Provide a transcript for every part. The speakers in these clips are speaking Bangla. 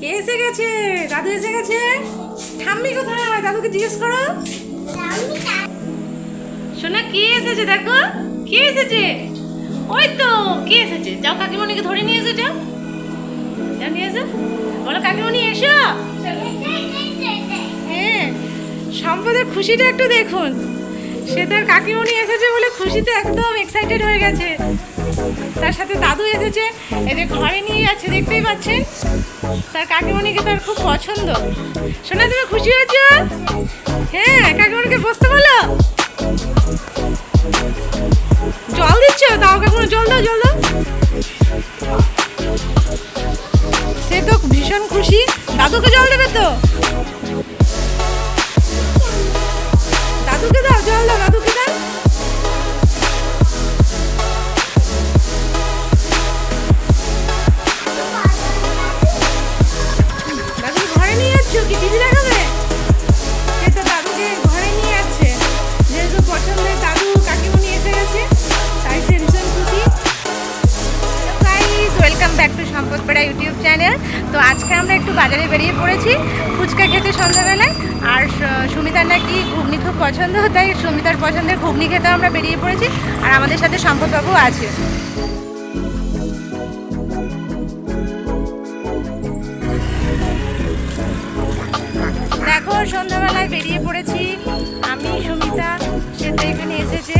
কে এসে গেছে দাদু এসে গেছে ঠাম্মি কোথায়? দাদুকে জিজ্ঞেস করো। শোনা কে এসেছে দেখো? কে এসেছে? ওই তো, কে এসেছে? যাও কাকিমণিকে ধরে নিয়ে এসো, যাও। যাও, নিয়ে এসো। বলো, কাকিমণি, এসো। হ্যাঁ সম্পদের খুশিটা একটু দেখুন। সে তার কাকিমণি এসেছে বলে খুশিতে একদম এক্সাইটেড হয়ে গেছে। তার সাথে দাদু এসেছে, এদের ঘরে নিয়ে যাচ্ছে, দেখতেই পাচ্ছেন? তার কাকিমণিকে তার খুব পছন্দ। শোনা তুমি খুশি হয়েছো? হ্যাঁ কাকিমণিকে বসতে বলো। জল দিচ্ছ? দাও কাকিমণি, জল দাও জল দাও। সে তো ভীষণ খুশি। দাদুকে জল দেবে তো? দাও ঘরে নিয়ে যাচ্ছ কি? টিভি দেখাবে? সে দাদুকে ঘরে নিয়ে যাচ্ছে। যেহেতু পছন্দের দাদু কাকিমণি এসে গেছে, তাই সে ভীষণ খুশি। Welcome back to Sampadpara YouTube channel তো আজকে আমরা একটু বাজারে বেরিয়ে পড়েছি। ফুচকা খেতে সন্ধ্যাবেলায়। আর সুমিতার নাকি ঘুগনি পছন্দ, তাই সুমিতার পছন্দের ঘুগনি খেতে আমরা বেরিয়ে পড়েছি আর আমাদের সাথে সম্পদবাবু আছে। দেখো, সন্ধ্যাবেলায় বেরিয়ে পড়েছি। আমি, সুমিতা, সে তো এখানে এসেছে।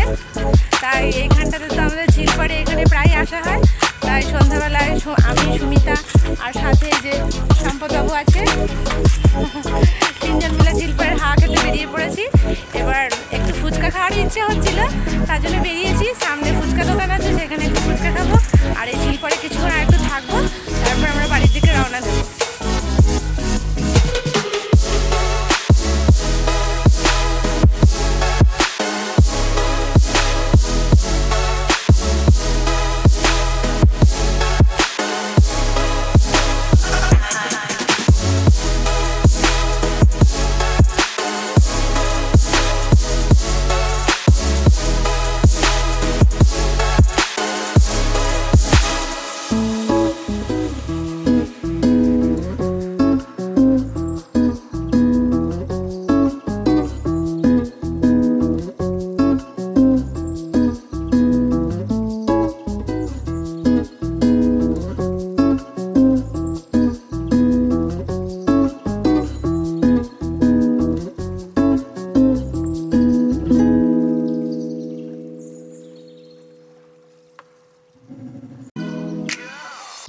তাই এইখানটাতে তো আমাদের ঝিলপাড়ে এখানে প্রায় আসা হয়। তাই সন্ধ্যাবেলায় আমি, সুমিতা আর সাথে যে সম্পদবাবু আছে। তিনজন মিলে ঝিলপাড়ের ফুচকা খাওয়ার ইচ্ছে হচ্ছিল, তার জন্য বেরিয়েছি। সামনে ফুচকা দোকান আছে, সেখানে একটু ফুচকা খাব। আর এই ঝিলপাড়ে কিছুক্ষণ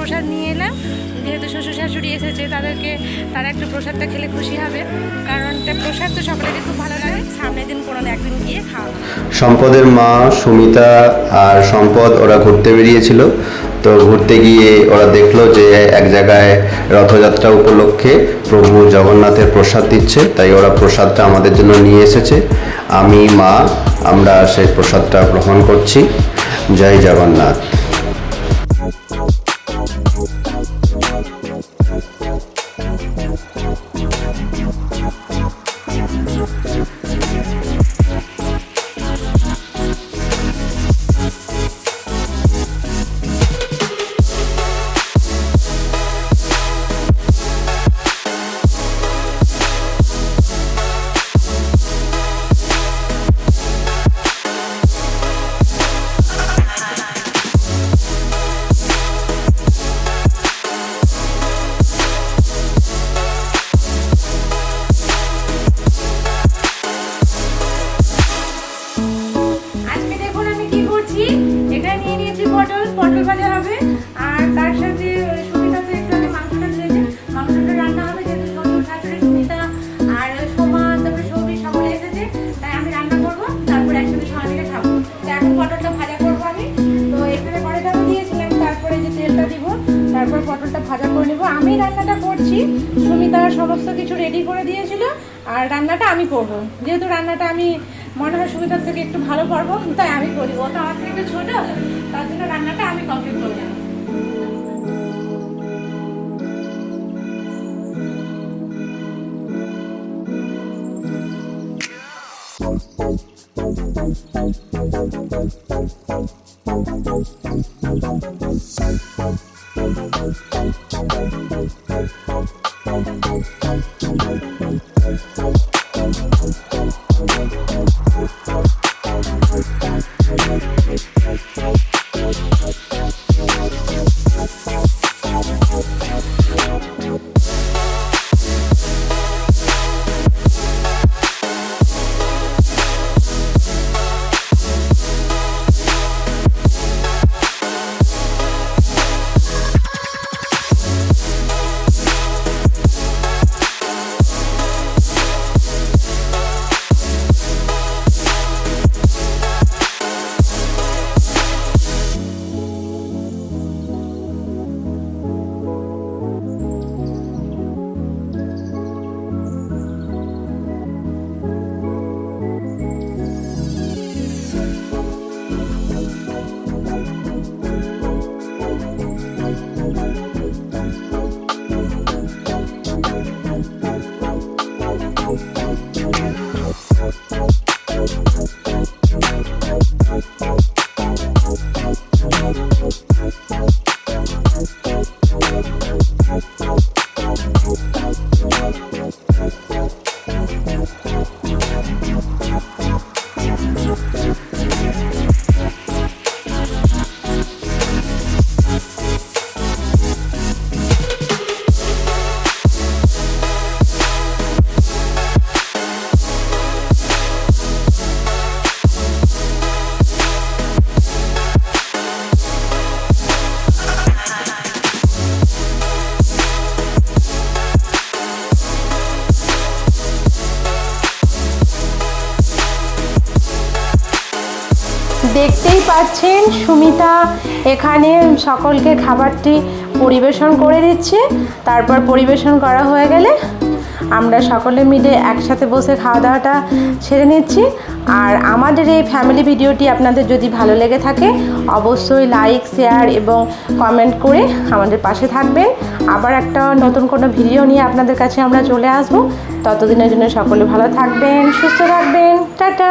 প্রসাদ নিয়ে এলাম। যেহেতু শ্বশুর শাশুড়ি এসেছে, তাদেরকে তারা একটু প্রসাদটা খেলে খুশি হবে। কারণ প্রসাদ তো সকলেরই খুব ভালো লাগে। সামনের দিন কোনো একদিন গিয়ে খাওয়া সম্পদের মা সুমিতা আর সম্পদ, ওরা ঘুরতে বেরিয়েছিল। তো ঘুরতে গিয়ে ওরা দেখল যে এক জায়গায় রথযাত্রা উপলক্ষে প্রভু জগন্নাথের প্রসাদ দিচ্ছে। তাই ওরা প্রসাদটা আমাদের জন্য নিয়ে এসেছে। আমি, মা, আমরা সেই প্রসাদটা গ্রহণ করছি। জয় জগন্নাথ। পটল ভাজা আর তার সাথে তো একটু আগে মাংসটা দিয়েছে মাংসটা রান্না হবে আর সকলে এসেছে, তাই আমি রান্না করব, তারপরে পটলটা ভাজা তো এখানে আমি দিয়েছিলাম তারপরে যে তারপর পটলটা ভাজা করে নেব। আমি রান্নাটা করছি, সুমিতা সমস্ত কিছু রেডি করে দিয়েছিল, আর রান্নাটা আমি করব। যেহেতু রান্নাটা আমি মনে হয় সুবিধার থেকে একটু ভালো পারব তাই আমি করি। ও তো আমার থেকে একটু ছোটো, তার জন্য রান্নাটা আমি কমপ্লিট করে নেব দেখতেই পাচ্ছেন সুমিতা এখানে সকলকে খাবারটি পরিবেশন করে দিচ্ছে। তারপর পরিবেশন করা হয়ে গেলে আমরা সকলে মিলে একসাথে বসে খাওয়া দাওয়াটা সেরে নিচ্ছি। আর আমাদের এই ফ্যামিলি ভিডিওটি আপনাদের যদি ভালো লেগে থাকে, অবশ্যই লাইক শেয়ার এবং কমেন্ট করে আমাদের পাশে থাকবেন। আবার একটা নতুন কোনো ভিডিও নিয়ে আপনাদের কাছে আমরা চলে আসব। ততদিনের জন্য সকলে ভালো থাকবেন, সুস্থ থাকবেন। টাটা!